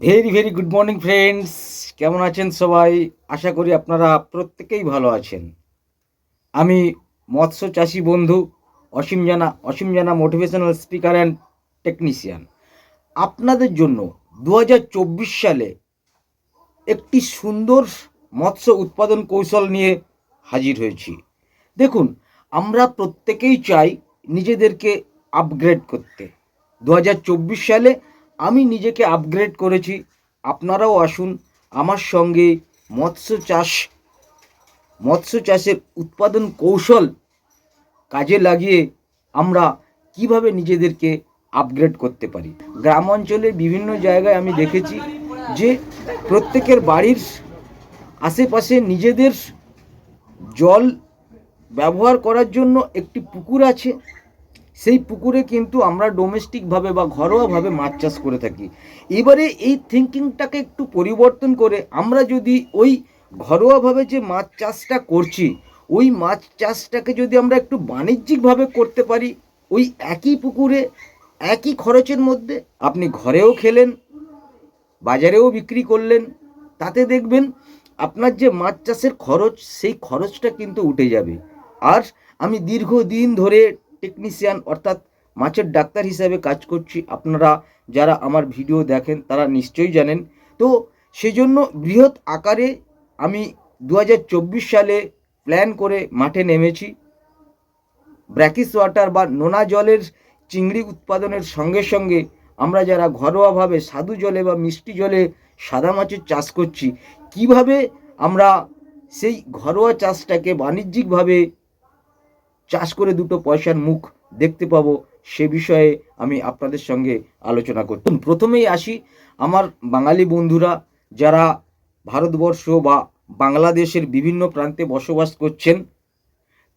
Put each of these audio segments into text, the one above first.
Very very good morning friends কেমন আছেন সবাই? আশা করি আপনারা প্রত্যেকেই ভালো আছেন। আমি মৎস্য চাষি বন্ধু অসীম জানা অসীম জানা মোটিভেশনাল স্পিকার অ্যান্ড টেকনিশিয়ান আপনাদের জন্য দু হাজার চব্বিশ সালে একটি সুন্দর মৎস্য উৎপাদন কৌশল নিয়ে হাজির হয়েছি। দেখুন, আমরা প্রত্যেকেই চাই নিজেদেরকে আপগ্রেড করতে। দু হাজার চব্বিশ সালে আমি নিজেকে আপগ্রেড করেছি। আপনারাও আসুন আমার সঙ্গে মৎস্য চাষ, মৎস্য চাষের উৎপাদন কৌশল কাজে লাগিয়ে আমরা কীভাবে নিজেদেরকে আপগ্রেড করতে পারি। গ্রাম অঞ্চলের বিভিন্ন জায়গায় আমি দেখেছি যে প্রত্যেকের বাড়ির আশেপাশে নিজেদের জল ব্যবহার করার জন্য একটি পুকুর আছে। সেই পুকুরে কিন্তু আমরা ডোমেস্টিকভাবে বা ঘরোয়াভাবে মাছ চাষ করে থাকি। এবারে এই থিঙ্কিংটাকে একটু পরিবর্তন করে আমরা যদি ওই ঘরোয়াভাবে যে মাছ চাষটা করছি, ওই মাছ চাষটাকে যদি আমরা একটু বাণিজ্যিকভাবে করতে পারি, ওই একই পুকুরে, একই খরচের মধ্যে আপনি ঘরেও খেলেন, বাজারেও বিক্রি করলেন, তাতে দেখবেন আপনার যে মাছ চাষের খরচ, সেই খরচটা কিন্তু উঠে যাবে। আর আমি দীর্ঘদিন ধরে টেকনিশিয়ান অর্থাৎ মাছের ডাক্তার হিসাবে কাজ করছি আপনারা যারা আমার ভিডিও দেখেন, তারা নিশ্চয়ই জানেন। তো সেজন্য বৃহৎ আকারে আমি দু হাজার চব্বিশ সালে প্ল্যান করে মাঠে নেমেছি। ব্র্যাকিস ওয়াটার বা নোনা জলের চিংড়ি উৎপাদনের সঙ্গে সঙ্গে আমরা যারা ঘরোয়াভাবে স্বাদু জলে বা মিষ্টি জলে সাদা মাছের চাষ করছি, কীভাবে আমরা সেই ঘরোয়া চাষটাকে বাণিজ্যিকভাবে চাষ করে দুটো পয়সার মুখ দেখতে পাবো, সে বিষয়ে আমি আপনাদের সঙ্গে আলোচনা করতাম প্রথমেই আসি আমার বাঙালি বন্ধুরা যারা ভারতবর্ষ বা বাংলাদেশের বিভিন্ন প্রান্তে বসবাস করছেন,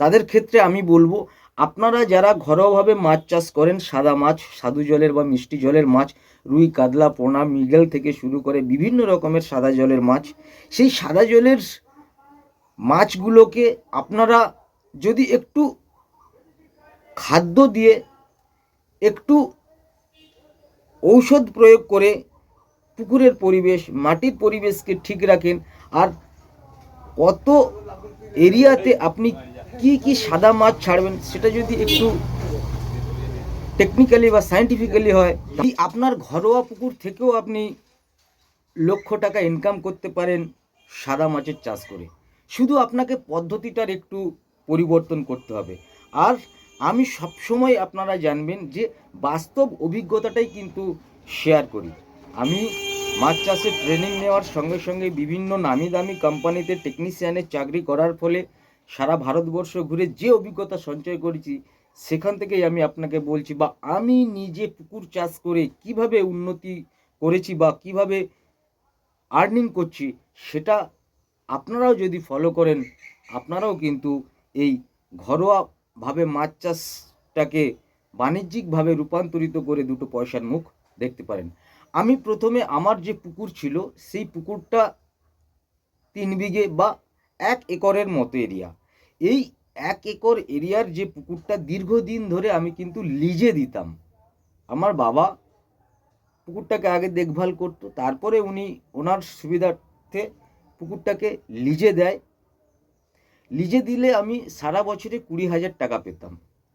তাদের ক্ষেত্রে আমি বলব, আপনারা যারা ঘরোয়াভাবে মাছ চাষ করেন, সাদা মাছ সাদু জলের বা মিষ্টি জলের মাছ, রুই, কাতলা, পোনা, মৃগেল থেকে শুরু করে বিভিন্ন রকমের সাদা জলের মাছ, সেই সাদা জলের মাছগুলোকে আপনারা যদি একটু খাদ্য দিয়ে একটু ঔষধ প্রয়োগ করে পুকুরের পরিবেশ, মাটির পরিবেশকে ঠিক রাখেন। আর কত এরিয়াতে আপনি কি কি সাদা মাছ ছাড়বেন সেটা যদি একটু টেকনিক্যালি বা সায়েন্টিফিক্যালি হয়, তাহলে আপনার ঘরোয়া পুকুর থেকেও আপনি লক্ষ টাকা ইনকাম করতে পারেন সাদা মাছের চাষ করে। শুধু আপনাকে পদ্ধতিটার একটু পরিবর্তন করতে হবে। আর আমি সবসময় আপনারা জানবেন যে বাস্তব অভিজ্ঞতাটাই কিন্তু শেয়ার করি। আমি মাছ চাষে ট্রেনিং নেওয়ার সঙ্গে সঙ্গে বিভিন্ন নামি দামি কোম্পানিতে টেকনিশিয়ানের চাকরি করার ফলে সারা ভারতবর্ষ ঘুরে যে অভিজ্ঞতা সঞ্চয় করেছি, সেখান থেকেই আমি আপনাকে বলছি বা আমি নিজে পুকুর চাষ করে কীভাবে উন্নতি করেছি বা কীভাবে আর্নিং করছি, সেটা আপনারাও যদি ফলো করেন, আপনারাও কিন্তু এই ঘরোয়াভাবে মাছ চাষটাকে বাণিজ্যিকভাবে রূপান্তরিত করে দুটো পয়সার মুখ দেখতে পারেন। আমি প্রথমে আমার যে পুকুর ছিল, সেই পুকুরটা তিন বিঘে বা এক একরের মতো এরিয়া এই এক একর এরিয়ার যে পুকুরটা দীর্ঘদিন ধরে আমি কিন্তু লিজে দিতাম। আমার বাবা পুকুরটাকে আগে দেখভাল করতো, তারপরে উনি ওনার সুবিধার্থে পুকুরটাকে লিজে দেয়। লিজে দিলে আমি সারা বছরে কুড়ি হাজার টাকা পেতাম।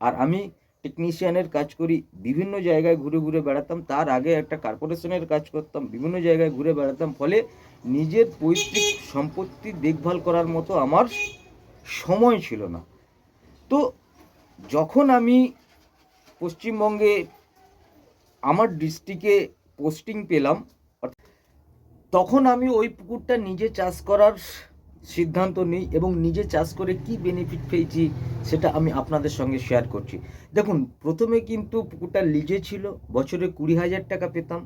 আর আমি টেকনিশিয়ানের কাজ করি, বিভিন্ন জায়গায় ঘুরে ঘুরে বেড়াতাম। তার আগে একটা কর্পোরেশনের কাজ করতাম, বিভিন্ন জায়গায় ঘুরে বেড়াতাম। ফলে নিজের পৈতৃক সম্পত্তি দেখভাল করার মতো আমার সময় ছিল না। তো যখন আমি পশ্চিমবঙ্গে আমার ডিস্ট্রিক্টে পোস্টিং পেলাম তখন আমি ওই পুকুরটা নিজে চাষ করার সিদ্ধান্ত নিই এবং নিজে চাষ করে কি বেনিফিট পেয়েছি সেটা আমি আপনাদের সঙ্গে শেয়ার করছি। দেখুন, প্রথমে কিন্তু পুকুরটা লিজে ছিল, বছরে কুড়ি হাজার টাকা পেতাম।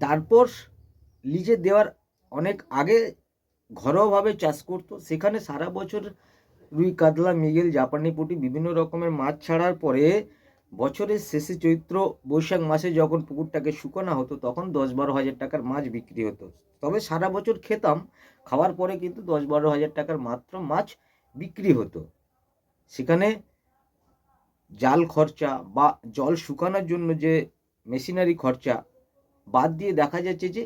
তারপর লিজে দেওয়ার অনেক আগে ঘরোয়াভাবে চাষ করতো, সেখানে সারা বছর রুই, কাতলা, মৃগেল, জাপানি পুঁটি, বিভিন্ন রকমের মাছ ছাড়ার পরে বছরের শেষে চৈত্র বৈশাখ মাসে যখন পুকুরটাকে শুকানো হতো, তখন দশ বারো হাজার টাকার মাছ বিক্রি হতো। তবে সারা বছর খেতাম, খাওয়ার পরে কিন্তু দশ বারো হাজার টাকার মাত্র মাছ বিক্রি হতো। সেখানে জাল খরচা বা জল শুকানোর জন্য যে মেশিনারি খরচা, বাদ দিয়ে দেখা যাচ্ছে যে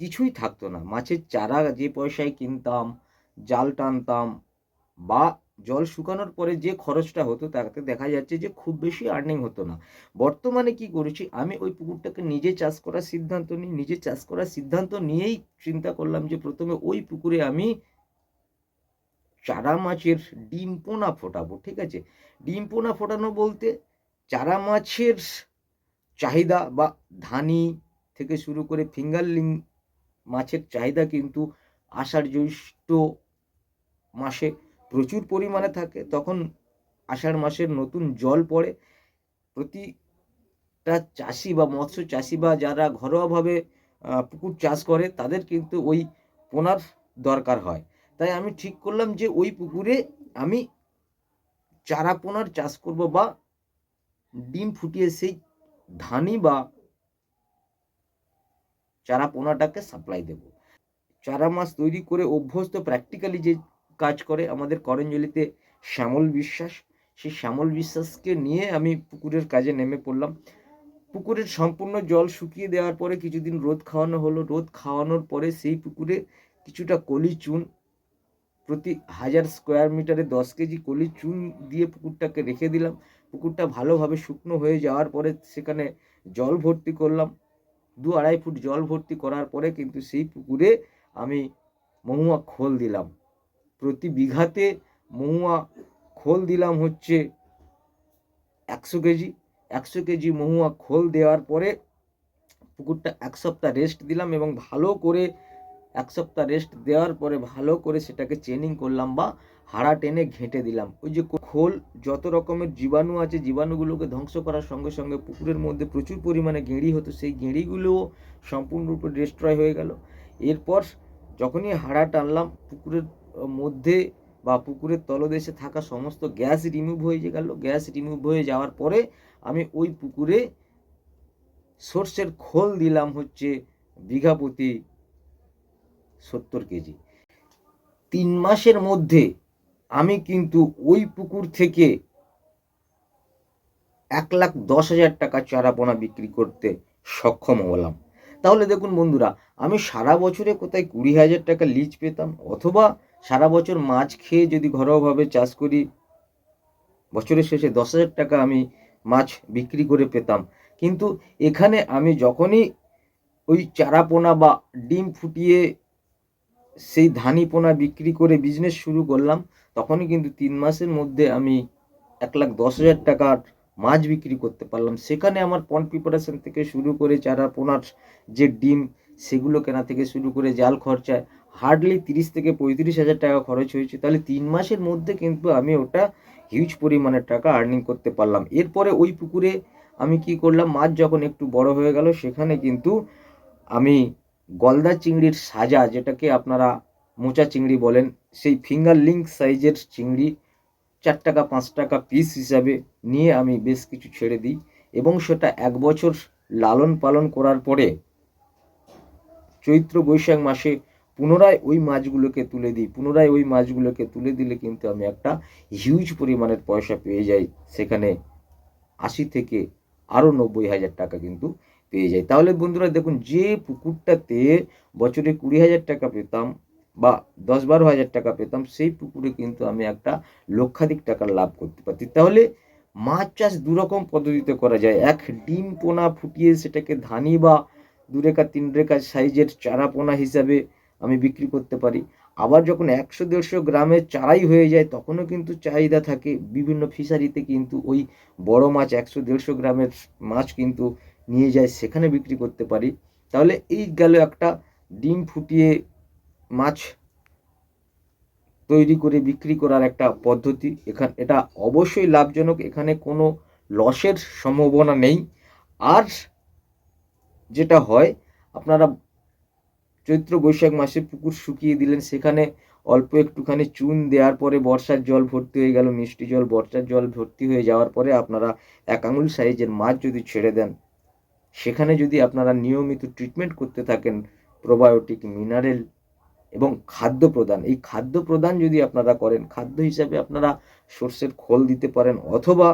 কিছুই থাকতো না। মাছের চারা যে পয়সায় কিনতাম, জাল টানতাম বা জল শুকানোর পরে যে খরচটা হতো, তাতে দেখা যাচ্ছে যে খুব বেশি আর্নিং হতো না। বর্তমানে কি করেছি, আমি ওই পুকুরটাকে নিজে চাষ করার সিদ্ধান্ত নিই, নিজে চাষ করার সিদ্ধান্ত নিয়েই চিন্তা করলাম যে প্রথমে ওই পুকুরে আমি চারা মাছের ডিম পোনা ফোটাবো, ঠিক আছে? ডিম পোনা ফোটানো বলতে চারা মাছের চাহিদা বা ধানি থেকে শুরু করে ফিঙ্গারলিং মাছের চাহিদা কিন্তু আষাঢ় জ্যৈষ্ঠ মাসে প্রচুর পরিমাণে থাকে, তখন আষাঢ় মাসের নতুন জল পড়ে। প্রতিটা চাষি বা মৎস্য চাষি বা যারা ঘরোয়াভাবে পুকুর চাষ করে, তাদের কিন্তু ওই পোনার দরকার হয়। তাই আমি ঠিক করলাম যে, ওই পুকুরে আমি চারা পোনার চাষ করব বা ডিম ফুটিয়ে সেই ধানি বা চারা পোনাটাকে সাপ্লাই দেব। চারা মাছ তৈরি করে অভ্যস্ত প্র্যাকটিক্যালি যে কাজ করে। আমাদের করঞ্জলিতে শ্যামল বিশ্বাস। সেই শ্যামল বিশ্বাসকে নিয়ে আমি পুকুরের কাজে নেমে পড়লাম। পুকুরের সম্পূর্ণ জল শুকিয়ে দেওয়ার পরে কিছুদিন রোদ খাওয়ানো হলো। রোদ খাওয়ানোর পরে সেই পুকুরে কিছুটা কলি চুন, প্রতি হাজার স্কোয়ার মিটারে দশ কেজি কলি চুন দিয়ে পুকুরটাকে রেখে দিলাম। পুকুরটা ভালোভাবে শুকনো হয়ে যাওয়ার পরে সেখানে জল ভর্তি করলাম। দু আড়াই ফুট জল ভর্তি করার পরে কিন্তু সেই পুকুরে আমি মহুয়া খোল দিলাম। প্রতি বিঘাতে মহুয়া খোল দিলাম হচ্ছে একশো কেজি। একশো কেজি মহুয়া খোল দেওয়ার পরে পুকুরটা এক সপ্তাহ রেস্ট দিলাম এবং ভালো করে এক সপ্তাহ রেস্ট দেওয়ার পরে ভালো করে সেটাকে চেনিং করলাম বা হাড়া টেনে ঘেঁটে দিলাম। ওই যে খোল যত রকমের জীবাণু আছে, জীবাণুগুলোকে ধ্বংস করার সঙ্গে সঙ্গে পুকুরের মধ্যে প্রচুর পরিমাণে গেঁড়ি হতো, সেই গেঁড়িগুলোও সম্পূর্ণরূপে ডিস্ট্রয় হয়ে গেল। এরপর যখনই হাড়া টানলাম, পুকুরের মধ্যে বা পুকুরের তলদেশে থাকা সমস্ত গ্যাস রিমুভ হয়ে গেল, গ্যাস রিমুভ হয়ে যাওয়ার পরে আমি ওই পুকুরে সর্ষের খোল দিলাম হচ্ছে বিঘা প্রতি সত্তর কেজি। তিন মাসের মধ্যে আমি কিন্তু ওই পুকুর থেকে এক লাখ দশ হাজার টাকা চারাপোনা বিক্রি করতে সক্ষম হলাম। তাহলে দেখুন বন্ধুরা, আমি সারা বছরে কোথায় কুড়ি হাজার টাকা লিজ পেতাম অথবা সারা বছর মাছ খেয়ে যদি ঘরোয়াভাবে চাষ করি, বছরের শেষে দশ হাজার টাকা আমি মাছ বিক্রি করে পেতাম। কিন্তু এখানে আমি যখনই ওই চারাপোনা বা ডিম ফুটিয়ে সেই ধানি পোনা বিক্রি করে বিজনেস শুরু করলাম, তখনই কিন্তু তিন মাসের মধ্যে আমি এক লাখ দশ হাজার টাকার মাছ বিক্রি করতে পারলাম। সেখানে আমার পন প্রিপারেশন থেকে শুরু করে চারা পোনার যে ডিম, সেগুলো কেনা থেকে শুরু করে জাল খরচায় হার্ডলি তিরিশ থেকে পঁয়ত্রিশ হাজার টাকা খরচ হয়েছে। তাহলে তিন মাসের মধ্যে কিন্তু আমি ওটা হিউজ পরিমাণের টাকা আর্নিং করতে পারলাম। এরপরে ওই পুকুরে আমি কি করলাম, মাছ যখন একটু বড় হয়ে গেল, সেখানে কিন্তু আমি গলদা চিংড়ির সাজা, যেটাকে আপনারা মোচা চিংড়ি বলেন, সেই ফিঙ্গার লিঙ্ক সাইজের চিংড়ি, চার টাকা, পাঁচ টাকা পিস হিসাবে নিয়ে আমি বেশ কিছু ছেড়ে দিই এবং সেটা এক বছর লালন পালন করার পরে চৈত্র বৈশাখ মাসে পুনরায় ওই মাছগুলোকে তুলে দিই, পুনরায় ওই মাছগুলোকে তুলে দিলে কিন্তু আমি একটা হিউজ পরিমাণের পয়সা পেয়ে যাই। সেখানে আশি থেকে আরও নব্বই হাজার টাকা কিন্তু পেয়ে যাই। তাহলে বন্ধুরা দেখুন, যে পুকুরটাতে বছরে কুড়ি হাজার টাকা পেতাম বা দশ বারো হাজার টাকা পেতাম, সেই পুকুরে কিন্তু আমি একটা লক্ষাধিক টাকার লাভ করতে পারছি তাহলে মাছ চাষ দুরকম পদ্ধতিতে করা যায়। এক ডিম পোনা ফুটিয়ে সেটাকে ধানি বা দু রেখা, তিন রেখা সাইজের চারা পোনা হিসাবে আমি বিক্রি করতে পারি। আবার যখন একশো দেড়শো গ্রামের চারাই হয়ে যায়, তখনও কিন্তু চাহিদা থাকে। বিভিন্ন ফিশারিতে কিন্তু ওই বড় মাছ একশো দেড়শো গ্রামের মাছ কিন্তু নিয়ে যায়, সেখানে বিক্রি করতে পারি। তাহলে এই গেল একটা ডিম ফুটিয়ে মাছ তৈরি করে বিক্রি করার একটা পদ্ধতি। এখান, এটা অবশ্যই লাভজনক। এখানে কোনো লসের সম্ভাবনা নেই। আর যেটা হয়, আপনারা চৈত্র বৈশাখ মাসে পুকুর শুকিয়ে দিলেন। সেখানে অল্প একটুখানি চুন দেওয়ার পরে বর্ষার জল ভর্তি হয়ে গেল। মিষ্টি জল, বর্ষার জল ভর্তি হয়ে যাওয়ার পরে আপনারা এক আঙুল সাইজের মাছ যদি ছেড়ে দেন, সেখানে যদি আপনারা নিয়মিত ট্রিটমেন্ট করতে থাকেন প্রোবায়োটিক মিনারেল এবং খাদ্য প্রদান, এই খাদ্য প্রদান যদি আপনারা করেন, খাদ্য হিসাবে আপনারা সর্ষের খোল দিতে পারেন অথবা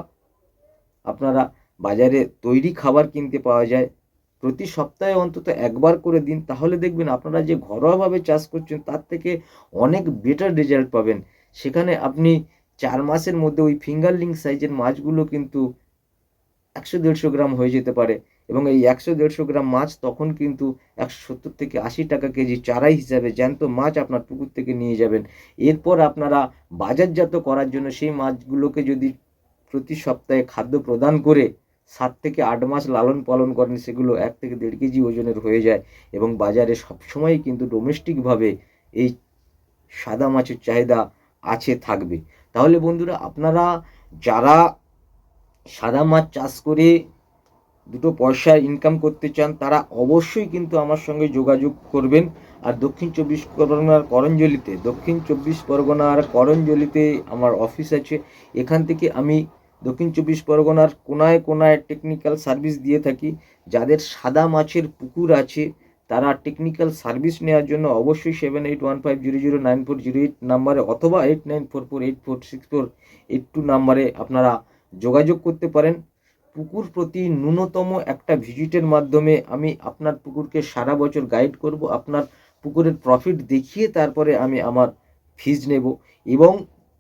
আপনারা বাজারে তৈরি খাবার কিনতে পাওয়া যায়। প্রতি সপ্তাহে অন্তত একবার করে দিন, তাহলে দেখবেন আপনারা যে ঘরোয়াভাবে চাষ করছেন, তার থেকে অনেক বেটার রেজাল্ট পাবেন। সেখানে আপনি চার মাসের মধ্যে ওই ফিঙ্গারলিং সাইজের মাছগুলো কিন্তু একশো দেড়শো গ্রাম হয়ে যেতে পারে এবং এই একশো দেড়শো গ্রাম মাছ তখন কিন্তু একশো সত্তর থেকে আশি টাকা কেজি চারাই হিসাবে জ্যান্ত মাছ আপনার পুকুর থেকে নিয়ে যাবেন। এরপর আপনারা বাজারজাত করার জন্য সেই মাছগুলোকে যদি প্রতি সপ্তাহে খাদ্য প্রদান করে সাত থেকে আট মাস লালন পালন করেন, সেগুলো এক থেকে দেড় কেজি ওজনের হয়ে যায় এবং বাজারে সবসময়ই কিন্তু ডোমেস্টিকভাবে এই সাদা মাছের চাহিদা আছে, থাকবে। তাহলে বন্ধুরা, আপনারা যারা সাদা মাছ চাষ করে দুটো পয়সা ইনকাম করতে চান, তারা অবশ্যই কিন্তু আমার সঙ্গে যোগাযোগ করবেন। আর দক্ষিণ চব্বিশ পরগনার করঞ্জলিতে, দক্ষিণ চব্বিশ পরগনার করঞ্জলিতে আমার অফিস আছে। এখান থেকে আমি দক্ষিণ চব্বিশ পরগনার কোনায় কোনায় টেকনিক্যাল সার্ভিস দিয়ে থাকি। যাদের সাদা মাছের পুকুর আছে, তারা টেকনিক্যাল সার্ভিস নেওয়ার জন্য অবশ্যই seven eight one five zero zero nine four zero eight নাম্বারে অথবা eight nine four four eight four six four eight two নাম্বারে আপনারা যোগাযোগ করতে পারেন। পুকুর প্রতি ন্যূনতম একটা ভিজিটের মাধ্যমে আমি আপনার পুকুরকে সারা বছর গাইড করব, আপনার পুকুরের প্রফিট দেখিয়ে তারপরে আমি আমার ফিজ নেব এবং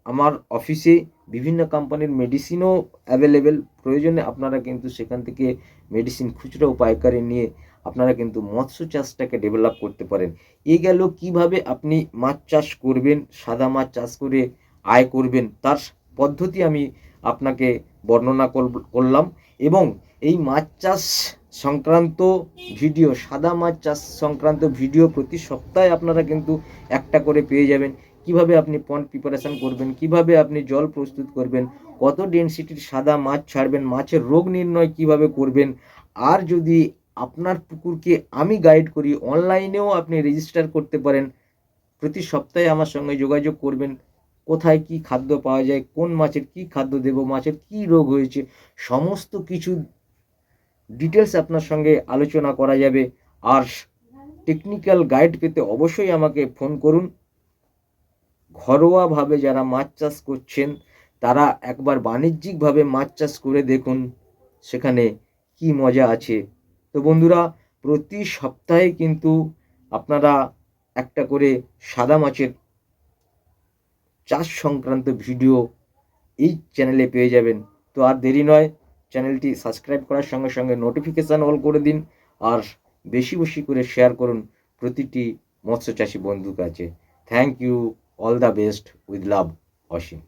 আমার অফিসে বিভিন্ন কোম্পানির মেডিসিনও অ্যাভেলেবেল প্রয়োজনে আপনারা কিন্তু সেখান থেকে মেডিসিন খুচরো পাইকারি নিয়ে আপনারা কিন্তু মৎস্য চাষটাকে ডেভেলপ করতে পারেন। এ গেল কীভাবে আপনি মাছ চাষ করবেন, সাদা মাছ চাষ করে আয় করবেন, তার পদ্ধতি আমি আপনাকে বর্ণনা করলাম এবং এই মাছ চাষ সংক্রান্ত ভিডিও সাদা মাছ চাষ সংক্রান্ত ভিডিও প্রতি সপ্তাহে আপনারা কিন্তু একটা করে পেয়ে যাবেন। কীভাবে আপনি পন্ড প্রিপারেশন করবেন, কীভাবে আপনি জল প্রস্তুত করবেন, কত ডেনসিটির সাদা মাছ ছাড়বেন, মাছের রোগ নির্ণয় কীভাবে করবেন, আর যদি আপনার পুকুরকে আমি গাইড করি অনলাইনেও আপনি রেজিস্টার করতে পারেন, প্রতি সপ্তাহে আমার সঙ্গে যোগাযোগ করবেন, কোথায় কি খাদ্য পাওয়া যায়, কোন মাছের কি খাদ্য দেব, মাছের কি রোগ হয়েছে, সমস্ত কিছু ডিটেলস আপনার সঙ্গে আলোচনা করা যাবে, আর টেকনিক্যাল গাইড পেতে অবশ্যই আমাকে ফোন করুন। ঘরোয়াভাবে যারা মাছ চাষ করছেন, তারা একবার বাণিজ্যিকভাবে মাছ চাষ করে দেখুন সেখানে কি মজা আছে। তো বন্ধুরা, প্রতি সপ্তাহে কিন্তু আপনারা একটা করে সাদা মাছের চাষ সংক্রান্ত ভিডিও এই চ্যানেলে পেয়ে যাবেন। তো আর দেরি নয়, চ্যানেলটি সাবস্ক্রাইব করার সঙ্গে সঙ্গে নোটিফিকেশান অল করে দিন আর বেশি বেশি করে শেয়ার করুন প্রতিটি মৎস্য চাষি বন্ধুর কাছে। Thank you. All the best with love Asim